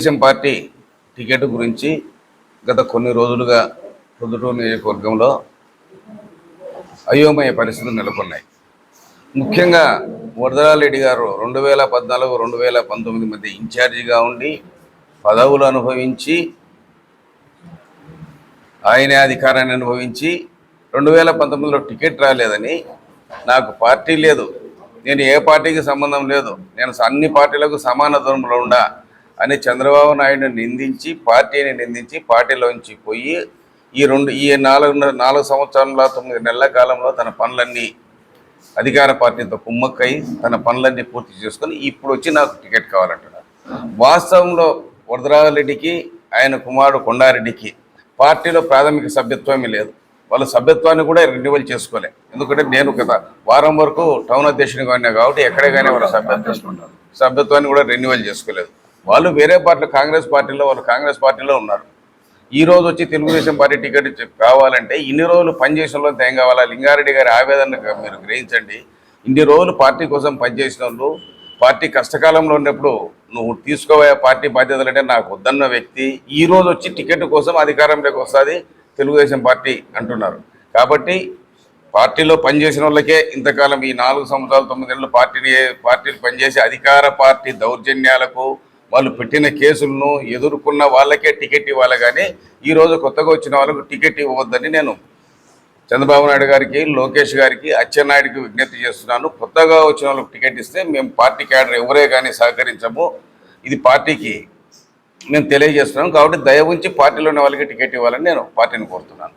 Telugu Desam party ticket గురించి గత కొన్ని రోజులుగా పొద్దుటూరు నియోజకవర్గంలో అయోమయ పరిస్థితులు నెలకొన్నాయి. ముఖ్యంగా వరదరారెడ్డి గారు రెండు వేల పద్నాలుగు రెండు వేల పంతొమ్మిది మధ్య ఇన్ఛార్జిగా ఉండి పదవులు అనుభవించి ఆయనే అధికారాన్ని అనుభవించి రెండు వేల పంతొమ్మిదిలో టికెట్ రాలేదని నాకు పార్టీ లేదు. నేను ఏ పార్టీకి సంబంధం లేదు. నేను అన్ని పార్టీలకు సమాన ధర్మంలో ఉండా. అని చంద్రబాబు నాయుడుని నిందించి పార్టీని నిందించి పార్టీలోంచి పోయి ఈ రెండు ఈ నాలుగు నాలుగు సంవత్సరాల తొమ్మిది నెలల కాలంలో తన పనులన్నీ అధికార పార్టీతో కుమ్మక్కై తన పనులన్నీ పూర్తి చేసుకొని ఇప్పుడు వచ్చి నాకు టికెట్ కావాలంటున్నారు. వాస్తవంలో వరదరాజరెడ్డికి ఆయన కుమారుడు కొండారెడ్డికి పార్టీలో ప్రాథమిక సభ్యత్వమే లేదు. వాళ్ళ సభ్యత్వాన్ని కూడా రెన్యువల్ చేసుకోలే. ఎందుకంటే నేను కదా వారం వరకు టౌన్ అధ్యక్షునిగా ఉన్నా కాబట్టి ఎక్కడే కానీ వాళ్ళ సభ్యత్వం సభ్యత్వాన్ని కూడా రెన్యువల్ చేసుకోలేదు. వాళ్ళు వేరే పార్టీలో కాంగ్రెస్ పార్టీలో వాళ్ళు కాంగ్రెస్ పార్టీలో ఉన్నారు. ఈ రోజు వచ్చి తెలుగుదేశం పార్టీ టికెట్ కావాలంటే ఇన్ని రోజులు పనిచేసిన వాళ్ళు ఏం కావాలా? లింగారెడ్డి గారి ఆవేదన మీరు గ్రహించండి. ఇన్ని రోజులు పార్టీ కోసం పనిచేసిన వాళ్ళు పార్టీ కష్టకాలంలో ఉన్నప్పుడు నువ్వు తీసుకోబోయే పార్టీ బాధ్యతలు అంటే నాకు వద్దన్న వ్యక్తి ఈ రోజు వచ్చి టికెట్ కోసం అధికారంలోకి వస్తుంది తెలుగుదేశం పార్టీ అంటున్నారు. కాబట్టి పార్టీలో పనిచేసిన వాళ్ళకే ఇంతకాలం ఈ నాలుగు సంవత్సరాలు తొమ్మిది నెలలు పార్టీని పార్టీలు పనిచేసి అధికార పార్టీ దౌర్జన్యాలకు వాళ్ళు పెట్టిన కేసులను ఎదుర్కొన్న వాళ్ళకే టికెట్ ఇవ్వాలి కానీ ఈరోజు కొత్తగా వచ్చిన వాళ్ళకు టికెట్ ఇవ్వద్దని నేను చంద్రబాబు నాయుడు గారికి లోకేష్ గారికి అచ్చెన్నాయుడికి విజ్ఞప్తి చేస్తున్నాను. కొత్తగా వచ్చిన వాళ్ళకి టికెట్ ఇస్తే మేము పార్టీ క్యాడర్ ఎవరే కానీ సహకరించము. ఇది పార్టీకి మేము తెలియజేస్తున్నాం. కాబట్టి దయ ఉంచి పార్టీలో ఉన్న వాళ్ళకి టికెట్ ఇవ్వాలని నేను పార్టీని కోరుతున్నాను.